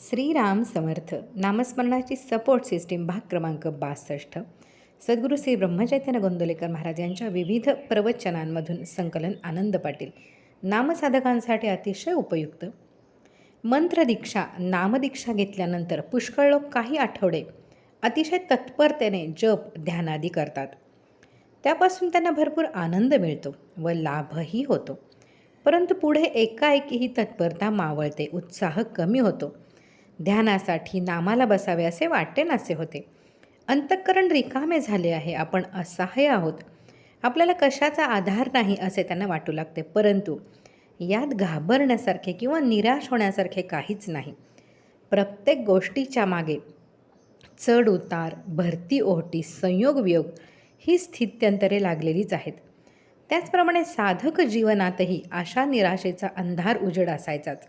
श्रीराम समर्थ नामस्मरणाची support system भाग क्रमांक बासष्ट. सद्गुरू श्री ब्रह्मचैतन्य गोंदोलेकर महाराज यांच्या विविध प्रवचनांमधून संकलन आनंद पाटील नामसाधकांसाठी अतिशय उपयुक्त. मंत्रदीक्षा नामदीक्षा घेतल्यानंतर पुष्कळ लोक काही आठवडे अतिशय तत्परतेने जप ध्यानादी करतात. त्यापासून त्यांना भरपूर आनंद मिळतो व लाभही होतो. परंतु पुढे एकाएकी ही तत्परता मावळते उत्साह कमी होतो. ध्यानासाठी नामाला बसावे असे वाटते नासे होते. अंतःकरण रिकामे झाले आहे आपण असहाय्य आहोत. आपल्याला कशाचा आधार नाही असे त्यांना वाटू लागते परंतु यात घाबरण्यासारखे किंवा निराश होण्यासारखे काहीच नाही. प्रत्येक गोष्टीच्या मागे चढ उतार भरती ओहटी संयोग वियोग ही स्थित्यंतरे लागलेलीच आहेत. त्याचप्रमाणे साधक जीवनातही अशा निराशेचा अंधार उजेड असायचाच.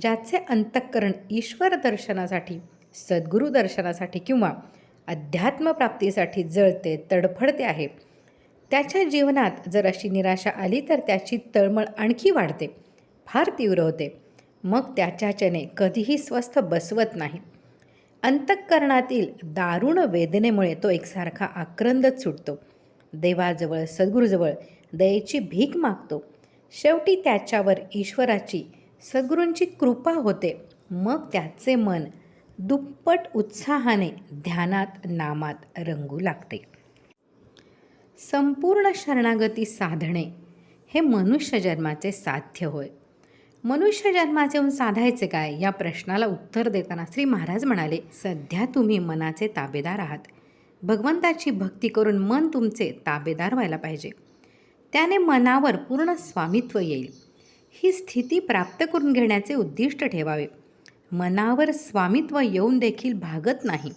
ज्याचे अंतःकरण ईश्वर दर्शनासाठी सद्गुरू दर्शनासाठी किंवा अध्यात्मप्राप्तीसाठी जळते तडफडते आहे. त्याच्या जीवनात जर अशी निराशा आली तर त्याची तळमळ आणखी वाढते फार तीव्र होते. मग त्याच्याच्याने कधीही स्वस्थ बसवत नाही. अंतःकरणातील दारुण वेदनेमुळे तो एकसारखा आक्रंदच सुटतो. देवाजवळ सद्गुरूजवळ दयेची भीक मागतो. शेवटी त्याच्यावर ईश्वराची सद्गुरूंची कृपा होते. मग त्याचे मन दुप्पट उत्साहाने ध्यानात नामात रंगू लागते. संपूर्ण शरणागती साधणे हे मनुष्य जन्माचे साध्य होय. मनुष्य जन्माचे साधायचे काय? या प्रश्नाला उत्तर देताना श्री महाराज म्हणाले सध्या तुम्ही मनाचे ताबेदार आहात. भगवंताची भक्ती करून मन तुमचे ताबेदार व्हायला पाहिजे. त्याने मनावर पूर्ण स्वामित्व येईल. ही स्थिती प्राप्त करून घेण्याचे उद्दिष्ट ठेवावे. मनावर स्वामित्व येऊन देखील भागत नाही.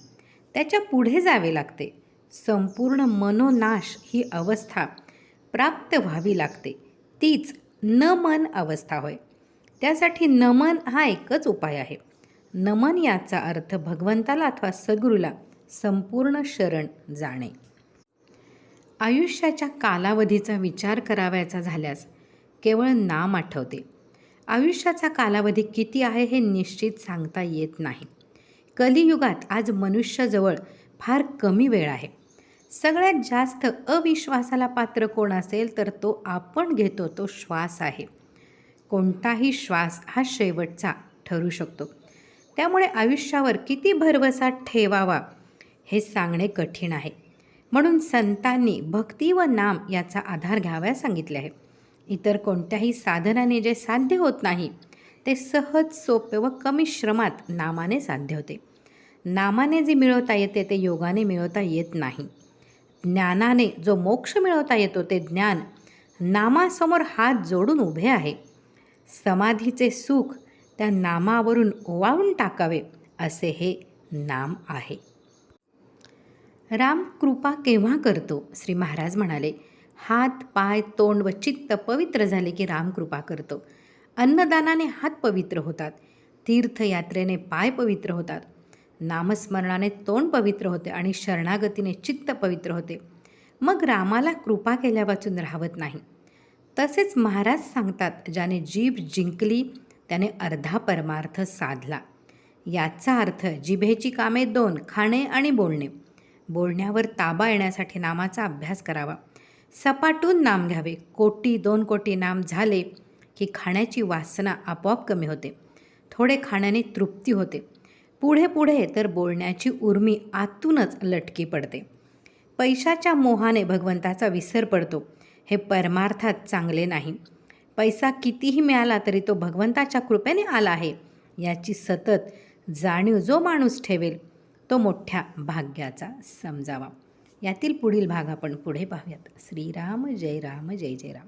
त्याच्या पुढे जावे लागते. संपूर्ण मनोनाश ही अवस्था प्राप्त व्हावी लागते. तीच न मन अवस्था होय. त्यासाठी नमन हा एकच उपाय आहे. नमन याचा अर्थ भगवंताला अथवा सद्गुरूला संपूर्ण शरण जाणे. आयुष्याच्या कालावधीचा विचार करावयाचा झाल्यास केवळ नाम आठवते. आयुष्याचा कालावधी किती आहे हे निश्चित सांगता येत नाही. कलियुगात आज मनुष्याजवळ फार कमी वेळ आहे. सगळ्यात जास्त अविश्वासाला पात्र कोण असेल तर तो आपण घेतो तो श्वास आहे. कोणताही श्वास हा शेवटचा ठरू शकतो. त्यामुळे आयुष्यावर किती भरवसा ठेवावा हे सांगणे कठीण आहे. म्हणून संतांनी भक्ती व नाम याचा आधार घ्यावयास सांगितले आहे. इतर कोणत्याही साधनाने जे साध्य होत नाही ते सहज सोपे व कमी श्रमात नामाने साध्य होते. नामाने जे मिळवता येते ते योगाने मिळवता येत नाही. ज्ञानाने जो मोक्ष मिळवता येतो ते ज्ञान नामासमोर हात जोडून उभे आहे. समाधीचे सुख त्या नामावरून ओवाळून टाकावे असे हे नाम आहे. राम कृपा केव्हा करतो? श्री महाराज म्हणाले हात पाय तोंड व चित्त पवित्र झाले की राम कृपा करतो. अन्नदानाने हात पवित्र होतात. तीर्थयात्रेने पाय पवित्र होतात. नामस्मरणाने तोंड पवित्र होते आणि शरणागतीने चित्त पवित्र होते. मग रामाला कृपा केल्यापासून राहत नाही. तसेच महाराज सांगतात ज्याने जीभ जिंकली त्याने अर्धा परमार्थ साधला. याचा अर्थ जिभेची कामे दोन खाणे आणि बोलणे. बोलण्यावर ताबा येण्यासाठी नामाचा अभ्यास करावा. सपाटून नाम घ्यावे. कोटी दोन कोटी नाम झाले की खाण्याची वासना आपोआप कमी होते. थोडे खाण्याने तृप्ती होते. पुढे पुढे तर बोलण्याची उर्मी आतूनच लटकी पडते. पैशाच्या मोहाने भगवंताचा विसर पडतो. हे परमार्थात चांगले नाही. पैसा कितीही मिळाला तरी तो भगवंताच्या कृपेने आला आहे. याची सतत जाणीव जो माणूस ठेवेल तो मोठ्या भाग्याचा समजावा. यातील पुढील भाग आपण पुढे पाहूयात. श्रीराम जय राम जय जय राम.